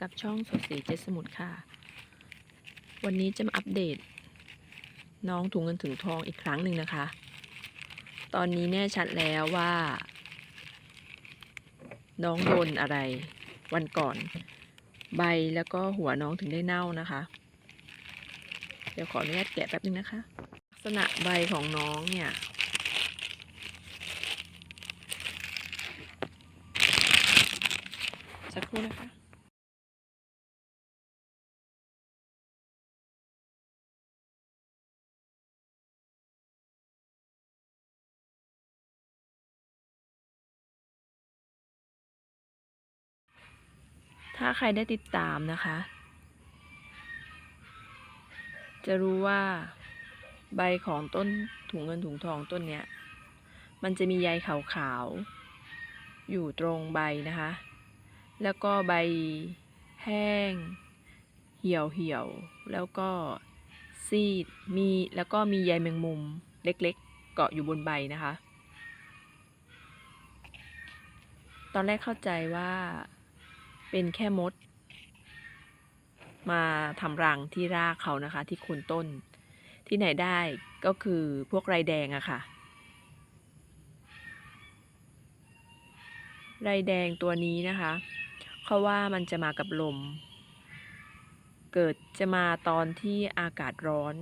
กับช่องสดสีเจดสมุทรค่ะ วันนี้จะมาอัปเดต น้องถุงเงินถึงทองอีกครั้งหนึ่งนะคะ ตอนนี้แน่ชัดแล้วว่า น้องโดนอะไรวันก่อน ใบแล้วก็หัวน้องถึงได้เน่านะคะ เดี๋ยวขออนุญาตแกะแป๊บนึงนะคะ ลักษณะใบของน้องเนี่ย สักครู่นะคะถ้าใครได้ติดตามนะคะ จะรู้ว่าใบของต้นถุงเงินถุงทองต้นเนี้ย มันจะมีใยขาวๆ อยู่ตรงใบนะคะ แล้วก็ใบแห้ง เหี่ยวเหี่ยวๆแล้วก็ซีดมีแล้วก็มีใยแมงมุมเล็กๆ เกาะอยู่บนใบนะคะ ตอนแรกเข้าใจว่าเป็นแค่มด มาทำรังที่รากเขานะคะ ที่โคนต้นที่ไหนได้ก็คือพวกไรแดงอะค่ะ ไรแดงตัวนี้นะคะ เขาว่ามันจะมากับลม เกิดจะมาตอนที่อากาศร้อน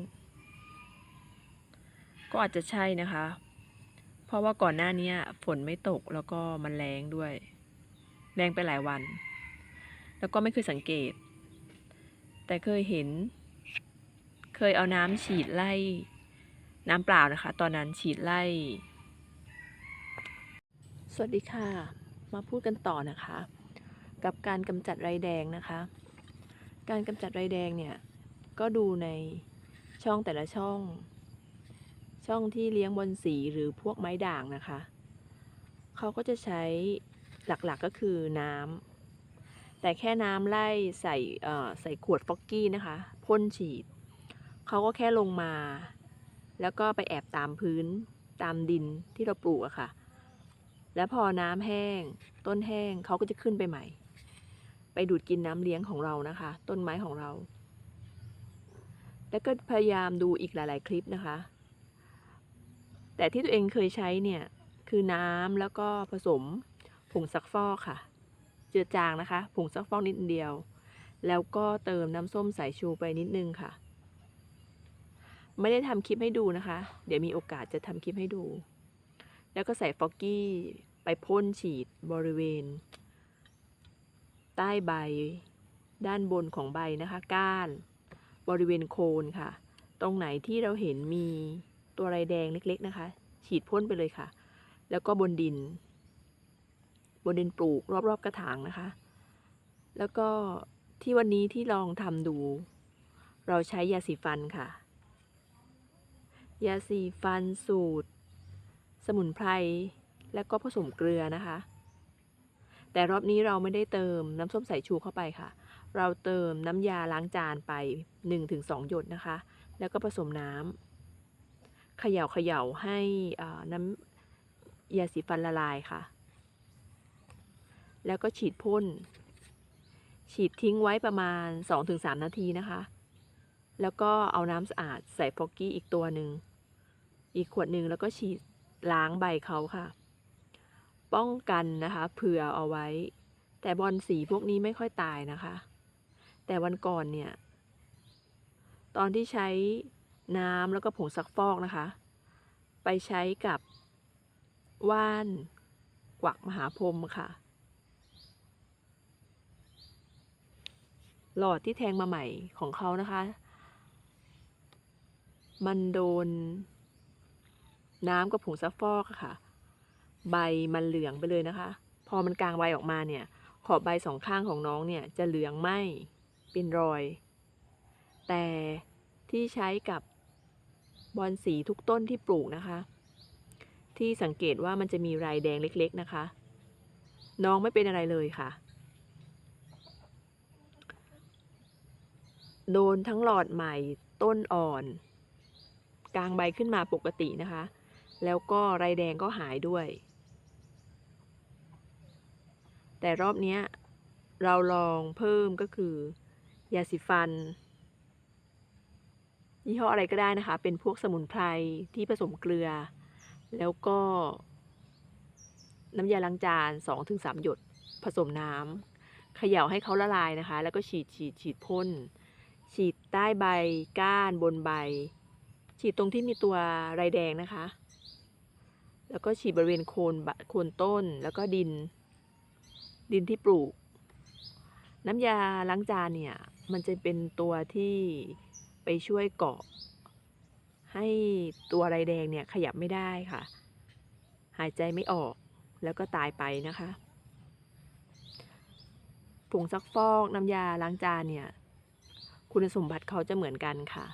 ก็อาจจะใช่นะคะ เพราะว่าก่อนหน้านี้ฝนไม่ตกแล้วก็มันแรงด้วย แรงไปหลายวัน แล้วก็ไม่เคยสังเกต แต่เคยเห็น เคยเอาน้ำฉีดไล่ น้ำเปล่านะคะ ตอนนั้นฉีดไล่ สวัสดีค่ะ มาพูดกันต่อนะคะ กับการกำจัดไรแดงนะคะ การกำจัดไรแดงเนี่ย ก็ดูในช่องแต่ละช่อง ช่องที่เลี้ยงบอลสีหรือพวกไม้ด่างนะคะ เขาก็จะใช้หลักๆกก็คือน้ำ แต่แค่น้ำไล่ใส่เอ่อใส่ขวดฟอกกี้นะคะพ่นฉีด เขาก็แค่ลงมา แล้วก็ไปแอบตามพื้นตามดินที่เราปลูกอะค่ะ แล้วพอน้ำแห้ง ต้นแห้งเขาก็จะขึ้นไปใหม่ ไปดูดกินน้ำเลี้ยงของเรานะคะ ต้นไม้ของเรา แล้วก็พยายามดูอีกหลาย ๆ คลิปนะคะ แต่ที่ตัวเองเคยใช้เนี่ยคือน้ำแล้วก็ผสมผงซักฟอกค่ะ เจือจางนะคะผงซักฟอกนิดเดียว แล้วก็เติมน้ำส้มสายชูไปนิดนึงค่ะ ไม่ได้ทำคลิปให้ดูนะคะ เดี๋ยวมีโอกาสจะทำคลิปให้ดู แล้วก็ใส่ฟอกกี้ไปพ่นฉีดบริเวณ ใต้ใบ ด้านบนของใบนะคะ ก้าน บริเวณโคนค่ะ ตรงไหนที่เราเห็นมีตัวไรแดงเล็ก ๆนะคะ ฉีดพ่นไปเลยค่ะ แล้วก็บนดิน บนดินปลูกรอบๆกระถางนะคะ แล้วก็ที่วันนี้ที่ลองทำดู เราใช้ยาสีฟันค่ะ ยาสีฟันสูตร สมุนไพร แล้วก็ผสมเกลือนะคะ แต่รอบนี้เราไม่ได้เติมน้ำส้มสายชูเข้าไปค่ะ เราเติมน้ำยาล้างจานไป 1-2 หยดนะคะ แล้วก็ผสมน้ำเขย่าเขย่าให้น้ำยาสีฟันละลายค่ะ แล้วก็ฉีดพ่น ฉีดทิ้งไว้ประมาณ 2-3 นาทีนะคะ แล้วก็เอาน้ำสะอาดใส่ฟอกกี้อีกตัวหนึ่ง อีกขวดหนึ่งแล้วก็ฉีดล้างใบเขาค่ะ ป้องกันนะคะ เผื่อเอาไว้ แต่บอลสีพวกนี้ไม่ค่อยตายนะคะ แต่วันก่อนเนี่ย ตอนที่ใช้น้ำแล้วก็ผงซักฟอกนะคะ ไปใช้กับว่านกวักมหาพรมค่ะ หลอดที่แทงมาใหม่ของเขานะคะ มันโดนน้ำกับผงซักฟอกค่ะ ใบมันเหลืองไปเลยนะคะ พอมันกลางใบออกมาเนี่ย ขอบใบสองข้างของน้องเนี่ยจะเหลืองไหมเป็นรอย แต่ที่ใช้กับบอลสีทุกต้นที่ปลูกนะคะ ที่สังเกตว่ามันจะมีรายแดงเล็กๆนะคะ น้องไม่เป็นอะไรเลยค่ะ โดนทั้งหลอดใหม่ต้นอ่อน กลางใบขึ้นมาปกตินะคะ แล้วก็ไรแดงก็หายด้วย แต่รอบนี้เราลองเพิ่มก็คือยาสีฟัน ยี่ห้ออะไรก็ได้นะคะ เป็นพวกสมุนไพรที่ผสมเกลือ แล้วก็ น้ำยาล้างจาน 2-3 หยดผสมน้ำเขย่าให้เขาละลายนะคะ แล้วก็ฉีดฉีดฉีดพ่นฉีดใต้ใบก้านบนใบ ฉีดตรงที่มีตัวไรแดงนะคะ แล้วก็ฉีดบริเวณโคนโคนต้นแล้วก็ดิน ดินที่ปลูก น้ำยาล้างจานเนี่ย มันจะเป็นตัวที่ไปช่วยเกาะ ให้ตัวไรแดงเนี่ยขยับไม่ได้ค่ะ หายใจไม่ออกแล้วก็ตายไปนะคะผงซักฟอกน้ำยาล้างจานเนี่ย คุณสมบัติเขาจะเหมือนกันค่ะ